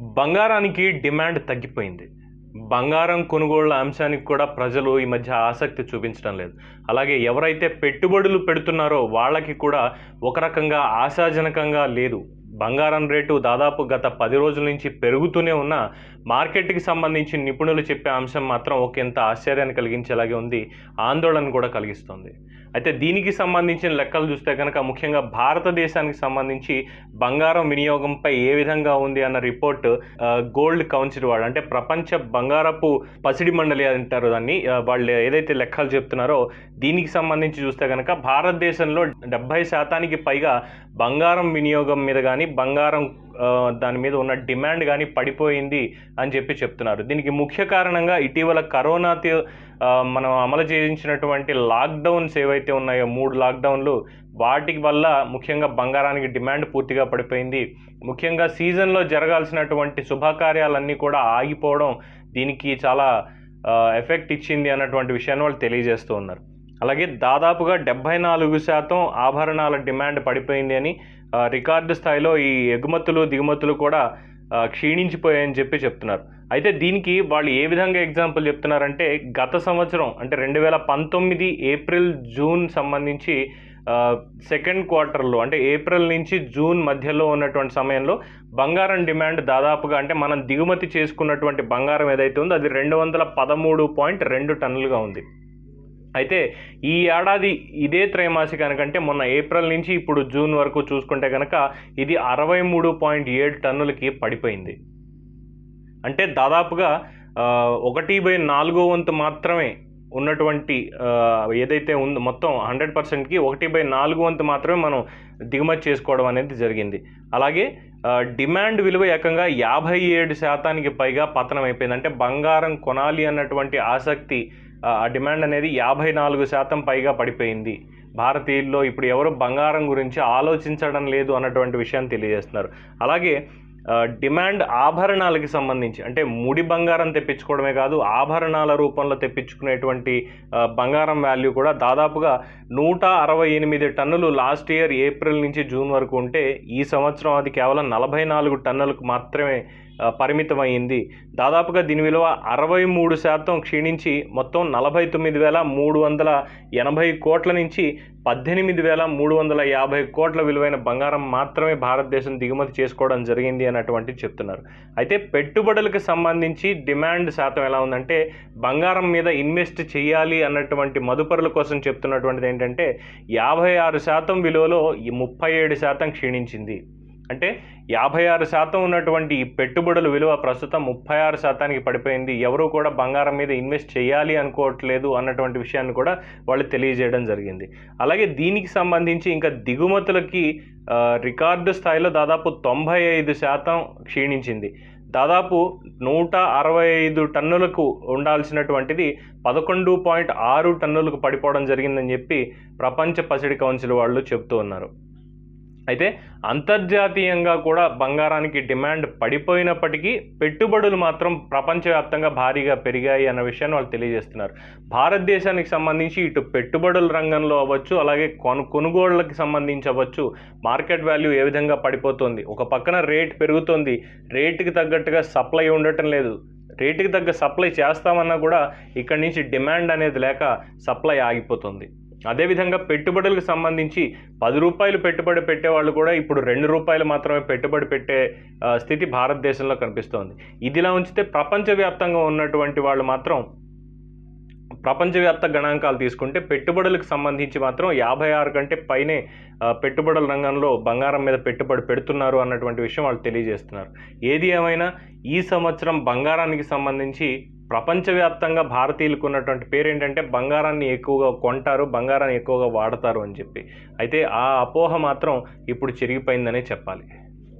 బంగారానికి డిమాండ్ తగ్గిపోయింది. బంగారం కొనుగోళ్ళ అంశానికి కూడా ప్రజలు ఈ మధ్య ఆసక్తి చూపించడం లేదు. అలాగే ఎవరైతే పెట్టుబడులు పెడుతున్నారో వాళ్ళకి కూడా ఒక రకంగా ఆశాజనకంగా లేదు. బంగారం రేటు దాదాపు గత పది రోజుల నుంచి పెరుగుతూనే ఉన్న మార్కెట్కి సంబంధించి నిపుణులు చెప్పే అంశం మాత్రం ఒకంత ఆశ్చర్యాన్ని కలిగించేలాగే ఉంది ఆందోళన కూడా కలిగిస్తుంది. అయితే దీనికి సంబంధించిన లెక్కలు చూస్తే కనుక ముఖ్యంగా భారతదేశానికి సంబంధించి బంగారం వినియోగంపై ఏ విధంగా ఉంది అన్న రిపోర్ట్ గోల్డ్ కౌన్సిల్ వాళ్ళు అంటే ప్రపంచ బంగారపు పసిడి మండలి అంటారు దాన్ని వాళ్ళు ఏదైతే లెక్కలు చెప్తున్నారో దీనికి సంబంధించి చూస్తే కనుక భారతదేశంలో డెబ్బై శాతానికి పైగా బంగారం వినియోగం మీద కానీ బంగారం దాని మీద ఉన్న డిమాండ్ కానీ పడిపోయింది అని చెప్పి చెప్తున్నారు. దీనికి ముఖ్య కారణంగా ఇటీవల కరోనా మనం అమలు చేయించినటువంటి లాక్డౌన్స్ ఏవైతే ఉన్నాయో మూడు లాక్డౌన్లు వాటి వల్ల ముఖ్యంగా బంగారానికి డిమాండ్ పూర్తిగా పడిపోయింది. ముఖ్యంగా సీజన్లో జరగాల్సినటువంటి శుభకార్యాలన్నీ కూడా ఆగిపోవడం దీనికి చాలా ఎఫెక్ట్ ఇచ్చింది అన్నటువంటి విషయాన్ని వాళ్ళు తెలియజేస్తూ ఉన్నారు. అలాగే దాదాపుగా డెబ్బై నాలుగు శాతం ఆభరణాల డిమాండ్ పడిపోయింది అని రికార్డు స్థాయిలో ఈ ఎగుమతులు దిగుమతులు కూడా క్షీణించిపోయాయని చెప్పి చెప్తున్నారు. అయితే దీనికి వాళ్ళు ఏ విధంగా ఎగ్జాంపుల్ చెప్తున్నారంటే గత సంవత్సరం అంటే రెండు వేల పంతొమ్మిది ఏప్రిల్ జూన్ సంబంధించి సెకండ్ క్వార్టర్లో అంటే ఏప్రిల్ నుంచి జూన్ మధ్యలో ఉన్నటువంటి సమయంలో బంగారం డిమాండ్ దాదాపుగా అంటే మనం దిగుమతి చేసుకున్నటువంటి బంగారం ఏదైతే ఉందో అది రెండు వందల పదమూడు పాయింట్ రెండు టన్నులుగా ఉంది. అయితే ఈ ఏడాది ఇదే త్రైమాసికానికంటే మొన్న ఏప్రిల్ నుంచి ఇప్పుడు జూన్ వరకు చూసుకుంటే కనుక ఇది అరవై మూడు పాయింట్ ఏడు టన్నులకి పడిపోయింది. అంటే దాదాపుగా ఒకటి బై నాలుగో వంతు మాత్రమే ఉన్నటువంటి ఏదైతే ఉందో మొత్తం హండ్రెడ్ పర్సెంట్కి ఒకటి బై నాలుగు వంతు మాత్రమే మనం దిగుమతి చేసుకోవడం అనేది జరిగింది. అలాగే డిమాండ్ విలువ ఏకంగా యాభై ఏడు శాతానికి పైగా పతనం అయిపోయింది అంటే బంగారం కొనాలి అన్నటువంటి ఆసక్తి ఆ డిమాండ్ అనేది యాభై నాలుగు శాతం పైగా పడిపోయింది. భారతీయుల్లో ఇప్పుడు ఎవరు బంగారం గురించి ఆలోచించడం లేదు అన్నటువంటి విషయాన్ని తెలియజేస్తున్నారు. అలాగే డిమాండ్ ఆభరణాలకి సంబంధించి అంటే ముడి బంగారం తెప్పించుకోవడమే కాదు ఆభరణాల రూపంలో తెప్పించుకునేటువంటి బంగారం వాల్యూ కూడా దాదాపుగా నూట అరవై ఎనిమిది టన్నులు లాస్ట్ ఇయర్ ఏప్రిల్ నుంచి జూన్ వరకు ఉంటే ఈ సంవత్సరం అది కేవలం నలభై నాలుగు టన్నులకు మాత్రమే పరిమితమైంది. దాదాపుగా దీని విలువ అరవై మూడు శాతం క్షీణించి మొత్తం నలభై తొమ్మిది వేల మూడు వందల ఎనభై కోట్ల నుంచి పద్దెనిమిది వేల మూడు వందల యాభై కోట్ల విలువైన బంగారం మాత్రమే భారతదేశం దిగుమతి చేసుకోవడం జరిగింది అన్నటువంటి చెప్తున్నారు. అయితే పెట్టుబడులకు సంబంధించి డిమాండ్ శాతం ఎలా ఉందంటే బంగారం మీద ఇన్వెస్ట్ చేయాలి అన్నటువంటి మదుపరుల కోసం చెప్తున్నటువంటిది ఏంటంటే యాభై ఆరు శాతం విలువలో ముప్పై ఏడు శాతం క్షీణించింది. అంటే యాభై ఆరు శాతం ఉన్నటువంటి ఈ పెట్టుబడుల విలువ ప్రస్తుతం ముప్పై ఆరు శాతానికి పడిపోయింది. ఎవరు కూడా బంగారం మీద ఇన్వెస్ట్ చేయాలి అనుకోవట్లేదు అన్నటువంటి విషయాన్ని కూడా వాళ్ళు తెలియజేయడం జరిగింది. అలాగే దీనికి సంబంధించి ఇంకా దిగుమతులకి రికార్డు స్థాయిలో దాదాపు తొంభై ఐదు శాతం క్షీణించింది. దాదాపు నూట అరవై ఐదు టన్నులకు ఉండాల్సినటువంటిది పదకొండు పాయింట్ ఆరు టన్నులకు పడిపోవడం జరిగిందని చెప్పి ప్రపంచ పసిడి కౌన్సిల్ వాళ్ళు చెప్తూ ఉన్నారు. అయితే అంతర్జాతీయంగా కూడా బంగారానికి డిమాండ్ పడిపోయినప్పటికీ పెట్టుబడులు మాత్రం ప్రపంచవ్యాప్తంగా భారీగా పెరిగాయి అన్న విషయాన్ని వాళ్ళు తెలియజేస్తున్నారు. భారతదేశానికి సంబంధించి ఇటు పెట్టుబడుల రంగంలో అవ్వచ్చు అలాగే కొను కొనుగోళ్ళకి సంబంధించి అవ్వచ్చు మార్కెట్ వాల్యూ ఏ విధంగా పడిపోతుంది? ఒక పక్కన రేట్ పెరుగుతుంది. రేటుకి తగ్గట్టుగా సప్లై ఉండటం లేదు. రేటుకి తగ్గ సప్లై చేస్తామన్నా కూడా ఇక్కడి నుంచి డిమాండ్ అనేది లేక సప్లై ఆగిపోతుంది. అదేవిధంగా పెట్టుబడులకు సంబంధించి పది రూపాయలు పెట్టుబడి పెట్టేవాళ్ళు కూడా ఇప్పుడు రెండు రూపాయలు మాత్రమే పెట్టుబడి పెట్టే స్థితి భారతదేశంలో కనిపిస్తోంది. ఇదిలా ఉంచితే ప్రపంచవ్యాప్తంగా ఉన్నటువంటి వాళ్ళు మాత్రం ప్రపంచవ్యాప్త గణాంకాలు తీసుకుంటే పెట్టుబడులకు సంబంధించి మాత్రం యాభై ఆరు కంటే పైనే పెట్టుబడుల రంగంలో బంగారం మీద పెట్టుబడి పెడుతున్నారు అన్నటువంటి విషయం వాళ్ళు తెలియజేస్తున్నారు. ఏది ఏమైనా ఈ సంవత్సరం బంగారానికి సంబంధించి ప్రపంచవ్యాప్తంగా భారతీయులకు ఉన్నటువంటి పేరు ఏంటంటే బంగారాన్ని ఎక్కువగా కొంటారు బంగారాన్ని ఎక్కువగా వాడతారు అని చెప్పి. అయితే ఆ అపోహ మాత్రం ఇప్పుడు చిరిగిపోయిందనే చెప్పాలి.